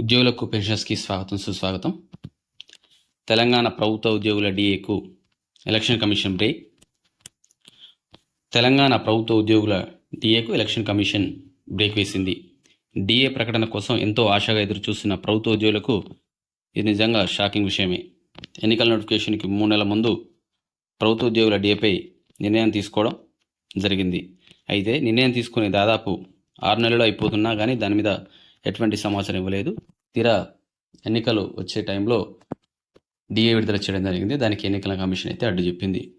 ఉద్యోగులకు పెన్షన్స్కి స్వాగతం సుస్వాగతం. తెలంగాణ ప్రభుత్వ ఉద్యోగుల డిఏకు ఎలక్షన్ కమిషన్ బ్రేక్ తెలంగాణ ప్రభుత్వ ఉద్యోగుల డిఏకు ఎలక్షన్ కమిషన్ బ్రేక్ వేసింది. డిఏ ప్రకటన కోసం ఎంతో ఆశగా ఎదురు చూస్తున్న ప్రభుత్వ ఉద్యోగులకు ఇది నిజంగా షాకింగ్ విషయమే. ఎన్నికల నోటిఫికేషన్కి మూడు నెలల ముందు ప్రభుత్వ ఉద్యోగుల డిఏపై నిర్ణయం తీసుకోవడం జరిగింది. అయితే నిర్ణయం తీసుకుని దాదాపు ఆరు నెలలు అయిపోతున్నా కానీ దాని మీద ఎటువంటి సమాచారం ఇవ్వలేదు. తీరా ఎన్నికలు వచ్చే టైంలో డిఏ విడుదల చేయడం జరిగింది. దానికి ఎన్నికల కమిషన్ అయితే అడ్డు చెప్పింది.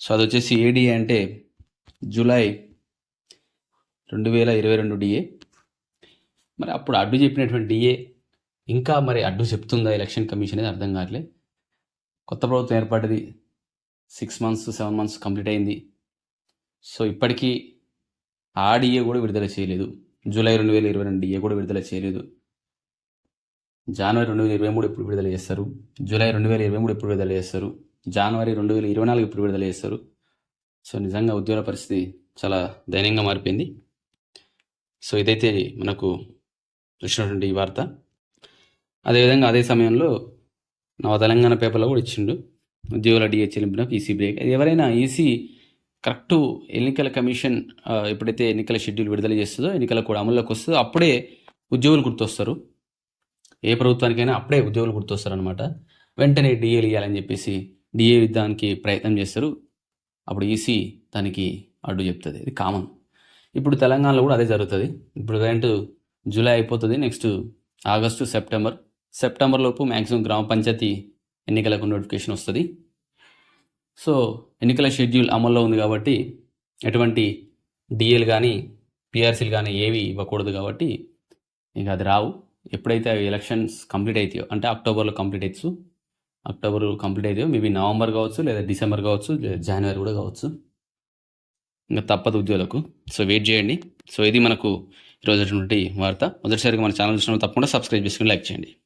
సో అది వచ్చేసి ఏడిఏ అంటే జూలై రెండు వేల ఇరవై రెండు డిఏ. మరి అప్పుడు అడ్డు చెప్పినటువంటి డిఏ ఇంకా మరి అడ్డు చెప్తుందా ఎలక్షన్ కమిషన్ అనేది అర్థం కావట్లే. కొత్త ప్రభుత్వం ఏర్పడింది six months seven months complete అయింది. సో ఇప్పటికీ ఆ డిఏ కూడా విడుదల చేయలేదు. జూలై రెండు వేల ఇరవై రెండు డిఏ కూడా విడుదల చేయలేదు. జనవరి రెండు వేల ఇరవై మూడు ఎప్పుడు విడుదల చేస్తారు? జూలై రెండు వేల ఇరవై మూడు ఎప్పుడు విడుదల చేస్తారు? జనవరి రెండు వేల ఇరవై నాలుగు ఎప్పుడు విడుదల చేస్తారు? సో నిజంగా ఉద్యోగ పరిస్థితి చాలా దయనీయంగా మారిపోయింది. సో ఇదైతే మనకు వచ్చినటువంటి ఈ వార్త. అదేవిధంగా అదే సమయంలో నవ తెలంగాణ పేపర్లో కూడా ఇచ్చిండు. ఉద్యోగుల డిఏ చెల్లింపున ఈసీ బ్రేక్. అది ఎవరైనా ఈసీ కరెక్ట్ ఎన్నికల కమిషన్ ఎప్పుడైతే ఎన్నికల షెడ్యూల్ విడుదల చేస్తుందో ఎన్నికల కూడా అమల్లోకి వస్తుందో అప్పుడే ఉద్యోగులు గుర్తొస్తారు. ఏ ప్రభుత్వానికైనా అప్పుడే ఉద్యోగులు గుర్తొస్తారనమాట వెంటనే డిఏలు ఇవ్వాలని చెప్పేసి డిఏ దానికి ప్రయత్నం చేస్తారు. అప్పుడు ఈసీ దానికి అడ్డు చెప్తుంది. ఇది కామన్. ఇప్పుడు తెలంగాణలో కూడా అదే జరుగుతుంది. ఇప్పుడు కరెంటు జూలై అయిపోతుంది. Next August September. సెప్టెంబర్ లోపు మ్యాక్సిమం గ్రామ పంచాయతీ ఎన్నికలకు నోటిఫికేషన్ వస్తుంది. సో ఎన్నికల షెడ్యూల్ అమల్లో ఉంది కాబట్టి ఎటువంటి డిఏలు కానీ పిఆర్సీలు కానీ ఏవి ఇవ్వకూడదు కాబట్టి ఇంకా అది రావు. ఎప్పుడైతే అవి ఎలక్షన్స్ కంప్లీట్ అవుతాయో అంటే అక్టోబర్లో కంప్లీట్ అవచ్చు అక్టోబర్ కంప్లీట్ అవుతాయో మేబీ నవంబర్ కావచ్చు లేదా డిసెంబర్ కావచ్చు లేదా జనవరి కూడా కావచ్చు. ఇంకా తప్పదు ఉద్యోగులకు. సో వెయిట్ చేయండి. సో ఇది మనకు ఈరోజు వార్త. మొదటిసారిగా మన ఛానల్ చూసినప్పుడు తప్పకుండా సబ్స్క్రైబ్ చేసుకుని లైక్ చేయండి.